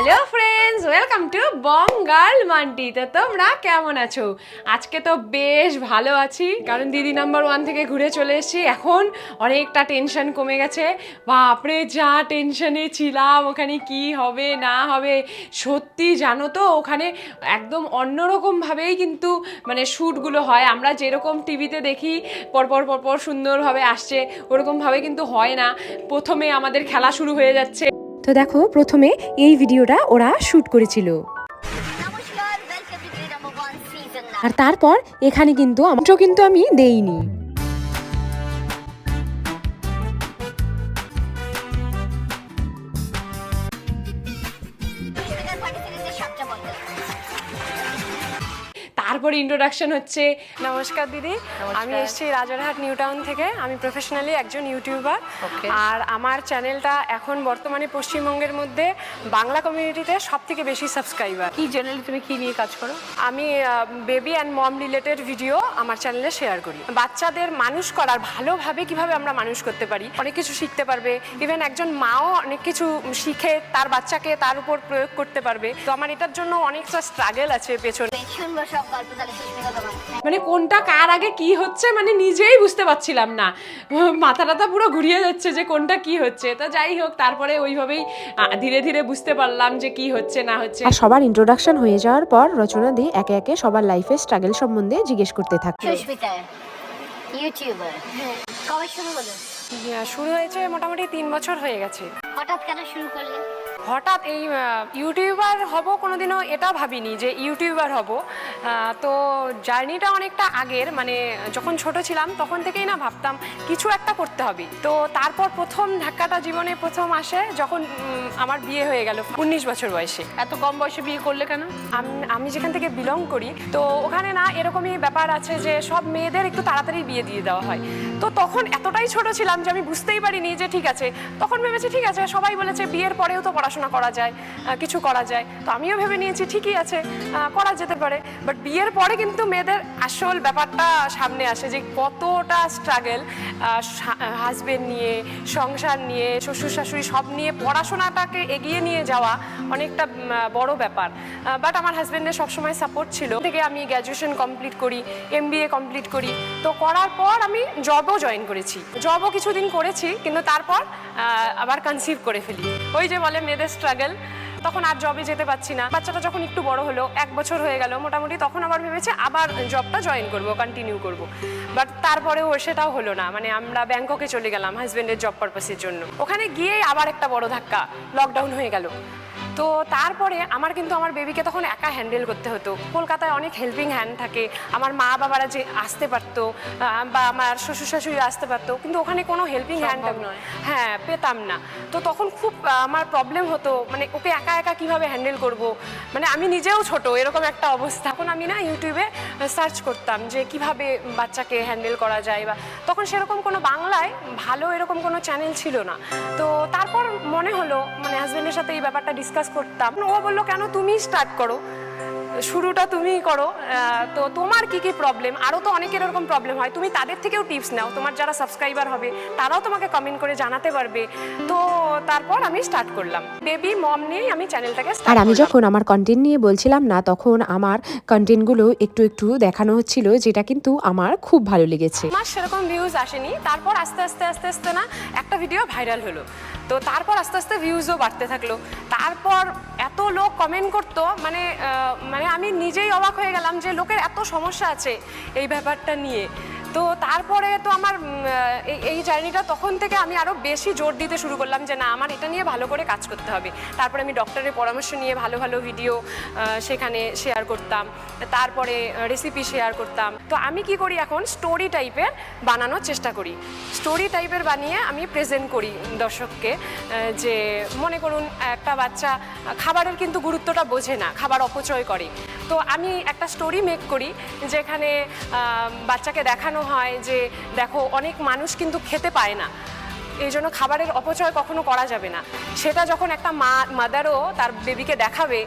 Hello friends welcome to Bangal Manti তো তোমরা কেমন আছো? আজকে তো বেশ ভালো আছি, কারণ দিদি নাম্বার ওয়ান থেকে ঘুরে চলে এসেছি। এখন অনেকটা টেনশন কমে গেছে। বাপরে, যা টেনশনে ছিলাম, ওখানে কি হবে, না হবে। সত্যি জানো তো, ওখানে একদম অন্যরকমভাবেই কিন্তু মানে শ্যুটগুলো হয়। আমরা যেরকম টিভিতে দেখি, পরপর পরপর সুন্দরভাবে আসছে ওরকমভাবে কিন্তু হয় না। প্রথমে আমাদের খেলা শুরু হয়ে যাচ্ছে। তো দেখো প্রথমে এই ভিডিওটা ওরা শ্যুট করেছিল। আর তারপর এখানে কিন্তু কিন্তু আমি দেইনি। তারপর ইন্ট্রোডাকশন হচ্ছে। নমস্কার দিদি। আমি এসেছি রাজারহাট নিউ টাউন থেকে। আমি প্রফেশনালি একজন ইউটিউবার আর আমার চ্যানেলটা এখন বর্তমানে পশ্চিমবঙ্গের মধ্যে বাংলা কমিউনিটিতে সব থেকে বেশি সাবস্ক্রাইবার কি জেনারেলি তুমি কি নিয়ে কাজ করো? আমি baby and mom related video আমার চ্যানেলে শেয়ার করি। বাচ্চাদের মানুষ করার ভালোভাবে কীভাবে আমরা মানুষ করতে পারি অনেক কিছু শিখতে পারবে। ইভেন একজন মাও অনেক কিছু শিখে তার বাচ্চাকে তার উপর প্রয়োগ করতে পারবে। তো আমার এটার জন্য অনেকটা স্ট্রাগল আছে পেছনে। সব গল্প মানে কোনটা কার আগে কি হচ্ছে মানে নিজেই বুঝতে পারছিলাম না। মাথা টাথা পুরো ঘুরিয়ে যাচ্ছে যে কোনটা কি হচ্ছে। তো যাই হোক তারপরে ওইভাবেই ধীরে ধীরে বুঝতে পারলাম যে কি হচ্ছে না হচ্ছে। আর সবার ইন্ট্রোডাকশন হয়ে যাওয়ার পর রচনা দি একে একে সবার লাইফে স্ট্রাগল সম্বন্ধে জিজ্ঞেস করতে সুস্মিতা ইউটিউবার কবে শুরু হলো? শুরু হয়েছে মোটামুটি তিন বছর হয়ে গেছে। হঠাৎ কেন শুরু করলে? হঠাৎ এই ইউটিউবার হব কোনোদিনও এটা ভাবিনি যে ইউটিউবার হব। তো জার্নিটা অনেকটা আগের মানে যখন ছোট ছিলাম তখন থেকেই না ভাবতাম কিছু একটা করতে হবে। তো তারপর প্রথম ধাক্কাটা জীবনে প্রথম আসে যখন আমার বিয়ে হয়ে গেল উনিশ বছর বয়সে। এত কম বয়সে বিয়ে করলে কেন? আম- আমি যেখান থেকে বিলং করি তো ওখানে না এরকমই ব্যাপার আছে যে সব মেয়েদের একটু তাড়াতাড়ি বিয়ে দিয়ে দেওয়া হয়। তো তখন এতটাই ছোট ছিলাম যে আমি বুঝতেই পারিনি যে ঠিক আছে। তখন ভেবেছি, ঠিক আছে, সবাই বলেছে বিয়ের পরেও তো পড়াশোনা করা যায় কিছু করা যায়। তো আমিও ভেবে নিয়েছি, ঠিকই আছে করা যেতে পারে। বাট বিয়ের পরে কিন্তু মেয়েদের আসল ব্যাপারটা সামনে আসে যে কতটা স্ট্রাগল হাজবেন্ড নিয়ে, সংসার নিয়ে, শ্বশুর শাশুড়ি সব নিয়ে পড়াশোনাটাকে এগিয়ে নিয়ে যাওয়া অনেকটা বড় ব্যাপার। বাট আমার হাজবেন্ডের সবসময় সাপোর্ট ছিল। থেকে আমি গ্র্যাজুয়েশন কমপ্লিট করি এম কমপ্লিট করি। তো করার পর আমি জবও জয়েন করেছি। জবও কিছুদিন করেছি, কিন্তু তারপর আবার কনসিভ করে ফেলি। ওই যে বলে মেয়েদের স্ট্রাগল তখন আর জবে যেতে পারছি না। বাচ্চাটা যখন একটু বড় হলো, এক বছর হয়ে গেল মোটামুটি, তখন আবার ভেবেছি আবার জবটা জয়েন করব কন্টিনিউ করব। বাট তারপরেও সেটাও হলো না। মানে আমরা ব্যাংককে চলে গেলাম হাজব্যান্ডের জব পারপাসের জন্য। ওখানে গিয়েই আবার একটা বড় ধাক্কা লকডাউন হয়ে গেল। তো তারপরে আমার কিন্তু আমার বেবিকে তখন একা হ্যান্ডেল করতে হতো। কলকাতায় অনেক হেল্পিং হ্যান্ড থাকে। আমার মা বাবারা যে আসতে পারতো বা আমার শ্বশুর শাশুড়ি আসতে পারতো কিন্তু ওখানে কোনো হেল্পিং হ্যান্ড নয়। হ্যাঁ পেতাম না। তো তখন খুব আমার প্রবলেম হতো মানে ওকে একা একা কীভাবে হ্যান্ডেল করব? মানে আমি নিজেও ছোট এরকম একটা অবস্থা। এখন আমি না ইউটিউবে সার্চ করতাম যে কীভাবে বাচ্চাকে হ্যান্ডেল করা যায় বা তখন সেরকম কোনো বাংলায় ভালো এরকম কোনো চ্যানেল ছিল না। তো তারপর মনে হলো মানে হাজব্যান্ডের সাথে এই ব্যাপারটা ডিসকাস করতাম। ও বলল, কেন তুমি স্টার্ট করো? শুরুটা তুমি করো। তো তোমার কি কি প্রবলেম আরও তো অনেকের এরকম প্রবলেম হয়। তুমি তাদের থেকেও টিপস নাও। তোমার যারা সাবস্ক্রাইবার হবে তারাও তোমাকে কমেন্ট করে জানাতে পারবে। তো তারপর আমি স্টার্ট করলাম। বেবি মম নিয়েই আমি চ্যানেলটাকে আর আমি যখন আমার কন্টেন্ট নিয়ে বলছিলাম না তখন আমার কন্টেন্টগুলো একটু একটু দেখানো হচ্ছিল যেটা কিন্তু আমার খুব ভালো লেগেছে। আমার সেরকম ভিউজ আসেনি। তারপর আস্তে আস্তে আস্তে আস্তে না একটা ভিডিও ভাইরাল হলো। তো তারপর আস্তে আস্তে ভিউজও বাড়তে থাকল। তারপর এত লোক কমেন্ট করতো মানে মানে আমি নিজেই অবাক হয়ে গেলাম যে লোকের এত সমস্যা আছে এই ব্যাপারটা নিয়ে। তো তারপরে তো আমার এই- জার্নিটা তখন থেকে আমি আরও বেশি জোর দিতে শুরু করলাম যে না, আমার এটা নিয়ে ভালো করে কাজ করতে হবে। তারপরে আমি ডক্টরের পরামর্শ নিয়ে ভালো ভালো ভিডিও সেখানে শেয়ার করতাম। তারপরে রেসিপি শেয়ার করতাম। তো আমি কি করি এখন? স্টোরি টাইপের বানানোর চেষ্টা করি। স্টোরি টাইপের বানিয়ে আমি প্রেজেন্ট করি দর্শককে যে মনে করুন, একটা বাচ্চা খাবারের কিন্তু গুরুত্বটা বোঝে না, খাবার অপচয় করে। তো আমি একটা স্টোরি মেক করি, যেখানে বাচ্চাকে দেখানো হয় যে দেখো অনেক মানুষ কিন্তু খেতে পায় না। এই জন্য খাবারের অপচয় কখনো করা যাবে না। সেটা যখন একটা মা মাদারও তার বেবিকে দেখাবে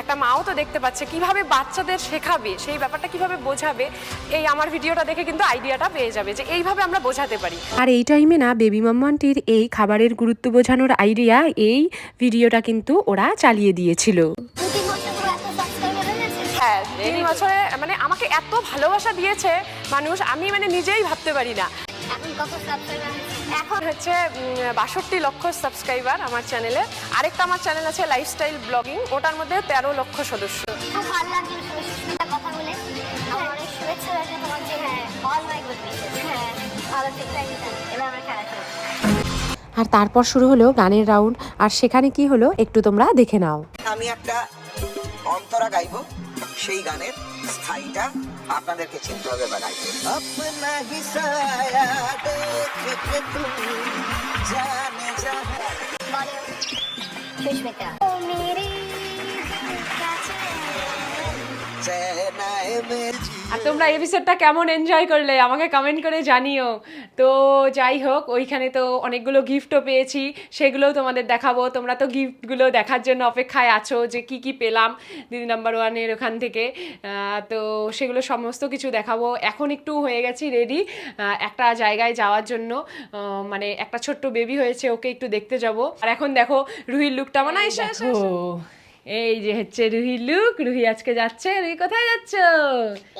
একটা মাও তো দেখতে পাচ্ছে কীভাবে বাচ্চাদের শেখাবে সেই ব্যাপারটা কীভাবে বোঝাবে এই আমার ভিডিওটা দেখে কিন্তু আইডিয়াটা পেয়ে যাবে যে এইভাবে আমরা বোঝাতে পারি। আর এই টাইমে না বেবি মাম্মানটির এই খাবারের গুরুত্ব বোঝানোর আইডিয়া এই ভিডিওটা কিন্তু ওরা চালিয়ে দিয়েছিল। হয়ে হ্যাঁ তিন বছরে মানে আমাকে এত ভালোবাসা দিয়েছে মানুষ আমি মানে নিজেই ভাবতে পারি না। এখন কত সাবস্ক্রাইবার এখন এখন হচ্ছে বাষট্টি লক্ষ সাবস্ক্রাইবার আমার চ্যানেলে আরেকটা আমার চ্যানেল আছে লাইফস্টাইল ব্লগিং ওটার মধ্যে তেরো লক্ষ সদস্য। হ্যাঁ। অল মাই গুড হ্যাঁ। আর তারপর শুরু হলো গানের রাউন্ড আর সেখানে কি হলো একটু তোমরা দেখে নাও। আমি একটা অন্তরা গাইবো। সেই গানের স্থায়ীটা আপনাদেরকে চিনতে হবে বেড়াই আপনা হিসায়া জানে আর তোমরা এপিসোডটা কেমন এনজয় করলে আমাকে কমেন্ট করে জানিও। তো যাই হোক ওইখানে তো অনেকগুলো গিফটও পেয়েছি সেগুলোও তোমাদের দেখাবো। তোমরা তো গিফটগুলো দেখার জন্য অপেক্ষায় আছো যে কি কি পেলাম দিদি নাম্বার ওয়ানের ওখান থেকে। তো সেগুলো সমস্ত কিছু দেখাবো। এখন একটু হয়ে গেছি রেডি একটা জায়গায় যাওয়ার জন্য। মানে একটা ছোট্ট বেবি হয়েছে ওকে একটু দেখতে যাব। আর এখন দেখো রুহির লুকটা মানে এই যে হচ্ছে রুহি লুক রুহি আজকে যাচ্ছে রুহি কোথায় যাচ্ছ?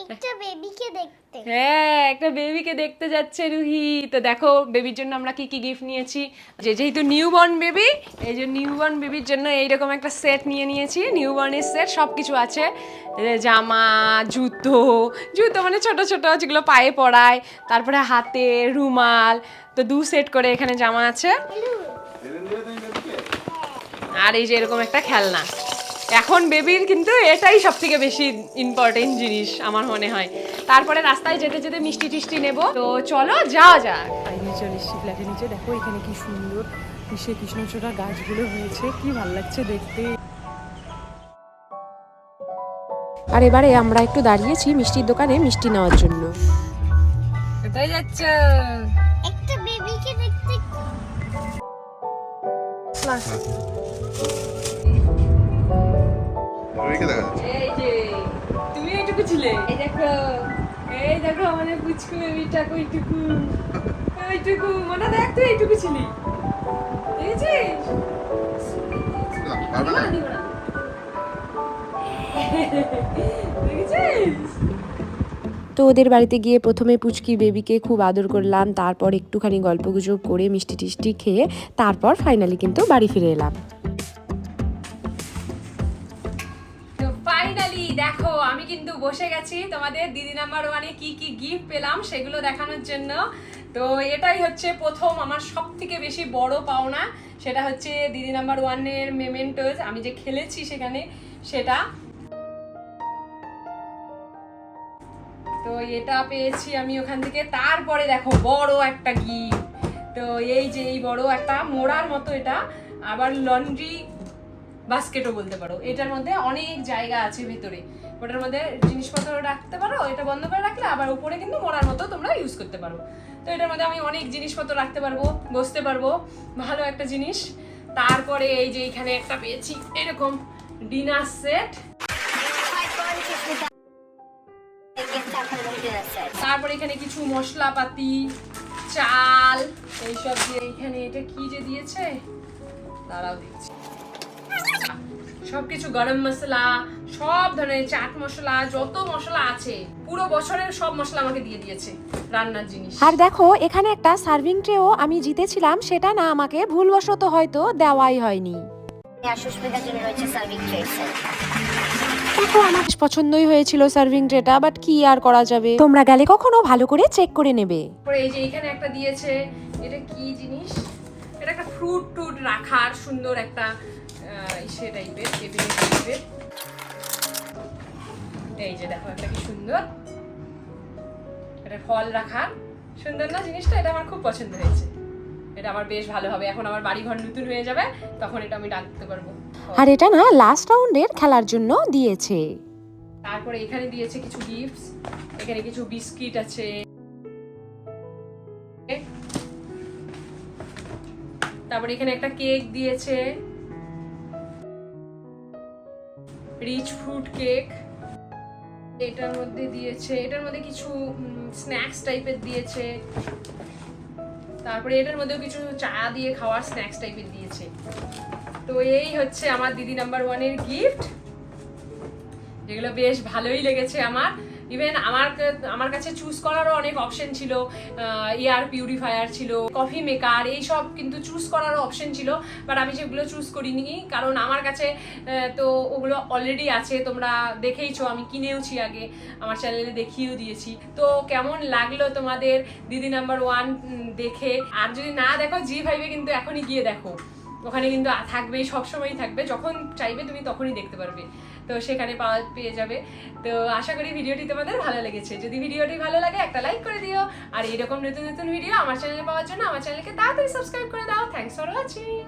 একটা বেবিকে দেখতে। হ্যাঁ একটা বেবিকে দেখতে যাচ্ছে রুহি। তো দেখো বেবির জন্য আমরা কি কি গিফট নিয়েছি? যে যেহেতু নিউবর্ন বেবি এই যে নিউবর্ন বেবির জন্য এইরকম একটা সেট নিয়ে নিয়েছি। নিউবর্নের সেট সব কিছু আছে। জামা জুতো জুতো মানে ছোট ছোট যেগুলো পায়ে পরায় তারপরে হাতে রুমাল তো দু সেট করে এখানে জামা আছে। আর এই যে এরকম একটা খেলনা। এখন বেবির কিন্তু এটাই সব থেকে বেশি ইম্পর্টেন্ট জিনিস আমার মনে হয়। তারপরে রাস্তায় যেতে যেতে মিষ্টি টিষ্টি নেব। তো চলো যাওয়া যাক। এসেছি ফ্ল্যাটের নিচে দেখো এখানে কি সুন্দর কৃষি কৃষ্ণচূড়া গাছগুলো হয়েছে। কি ভালো লাগছে দেখতে। আর এবারে আমরা একটু দাঁড়িয়েছি মিষ্টির দোকানে মিষ্টি নেওয়ার জন্য। কোথায় যাচ্ছ? একটা বেবিকে দেখতে রুহিকে দেখা যাচ্ছে। এই যে তুমি এইটুকু ছিলে? এই দেখো। এই দেখো আমাদের পুচকু বেবিটা কইটুকু। ওইটুকু মনে দেখ তুই এইটুকু ছিলি। দেখেছিস? না, পারবে না। দেখেছিস? তো ওদের বাড়িতে গিয়ে প্রথমে পুচকি বেবিকে খুব আদর করলাম তারপর একটুখানি গল্পগুজব করে মিষ্টি টিষ্টি খেয়ে তারপর ফাইনালি কিন্তু বাড়ি ফিরে এলাম। দেখো, আমি কিন্তু বসে গেছি। তোমাদের দিদি নাম্বার ওয়ানে কি কি গিফট পেলাম সেগুলো দেখানোর জন্য। তো এটাই হচ্ছে প্রথম আমার সব থেকে বেশি বড় পাওনা। সেটা হচ্ছে দিদি নাম্বার ওয়ানের মেমেন্টোজ আমি যে খেলেছি সেখানে সেটা। তো এটা পেয়েছি আমি ওখান থেকে। তারপরে দেখো, বড় একটা গিফট তো এই যে এই বড় একটা মোড়ার মতো এটা। আবার লন্ড্রি বাস্কেটও বলতে পারো। এটার মধ্যে অনেক জায়গা আছে ভেতরে। ওটার মধ্যে জিনিসপত্র রাখতে পারো এটা বন্ধ করে রাখলে আবার উপরে কিন্তু মোড়ার মতো তোমরা ইউজ করতে পারো। তো এটার মধ্যে আমি অনেক জিনিসপত্র রাখতে পারব, বসতে পারব, ভালো একটা জিনিস। তারপরে এই যে এখানে একটা পেয়েছি, এরকম ডিনার সেট। ডিনার সেট তারপরে এখানে কিছু মশলাপাতি, চাল, এইসব দিয়ে এখানে এটা কি যে দিয়েছে? দাঁড়াও দেখছি। সবকিছু গরম মশলা সব ধরনের চাট মশলা যত মশলা আছে পুরো বছরের সব মশলা আমাকে দিয়ে দিয়েছে রান্নার জিনিস। আর দেখো এখানে একটা সার্ভিং ট্রেও আমি জিতেছিলাম সেটা না আমাকে ভুলবশত হয়তো দেওয়াই হয়নি। আর সুস্মিতার জন্য রয়েছে সার্ভিং ট্রে সেট দেখো আমার পছন্দই হয়েছিল সার্ভিং ট্রেটা বাট কি আর করা যাবে? তোমরা গেলে কখনো ভালো করে চেক করে নেবে। এই যে এখানে একটা দিয়েছে এটা কি জিনিস? এটা একটা ফ্রুট টুট রাখার সুন্দর একটা ইসে টাইপের টেবিল টাইপের এই যে দেখো একটা কি সুন্দর। এটা ফল রাখার সুন্দর না জিনিসটা? এটা আমার খুব পছন্দ হয়েছে। এটা আমার বেশ ভালো হবে। এখন আমার বাড়ি ঘর নতুন হয়ে যাবে তখন এটা আমি ডাকতে পারব। আর এটা না লাস্ট রাউন্ডের খেলার জন্য দিয়েছে। তারপরে এখানে দিয়েছে কিছু গিফটস এখানে কিছু বিস্কিট আছে। তারপরে এখানে একটা কেক দিয়েছে। রিচ ফ্রুট কেক এটার মধ্যে দিয়েছে, এটার মধ্যে কিছু স্ন্যাক্স টাইপের দিয়েছে। তারপরে এটার মধ্যেও কিছু চা দিয়ে খাওয়ার স্ন্যাক্স টাইপের দিয়েছে। তো এই হচ্ছে আমার দিদি নাম্বার ওয়ানের গিফট যেগুলো বেশ ভালোই লেগেছে আমার। ইভেন আমার আমার কাছে চুজ করারও অনেক অপশন ছিল এয়ার পিউরিফায়ার ছিল কফি মেকার এইসব কিন্তু চুজ করারও অপশন ছিল বাট আমি সেগুলো চুজ করিনি। কারণ আমার কাছে তো ওগুলো অলরেডি আছে, তোমরা দেখেইছো, আমি কিনেওছি আগে, আমার চ্যানেলে দেখিয়েও দিয়েছি। তো কেমন লাগল তোমাদের দিদি নাম্বার ওয়ান দেখে? আর যদি না দেখো জি ফাইভে কিন্তু এখনই গিয়ে দেখো। ওখানে কিন্তু থাকবে সব সবসময়ই থাকবে। যখন চাইবে তুমি তখনই দেখতে পারবে। তো সেখানে পাওয়া পেয়ে যাবে। তো আশা করি ভিডিওটি তোমাদের ভালো লেগেছে। যদি ভিডিওটি ভালো লাগে, একটা লাইক করে দিও। আর এরকম নতুন নতুন ভিডিও আমার চ্যানেলে পাওয়ার জন্য আমার চ্যানেলকে তাড়াতাড়ি সাবস্ক্রাইব করে দাও। Thanks for watching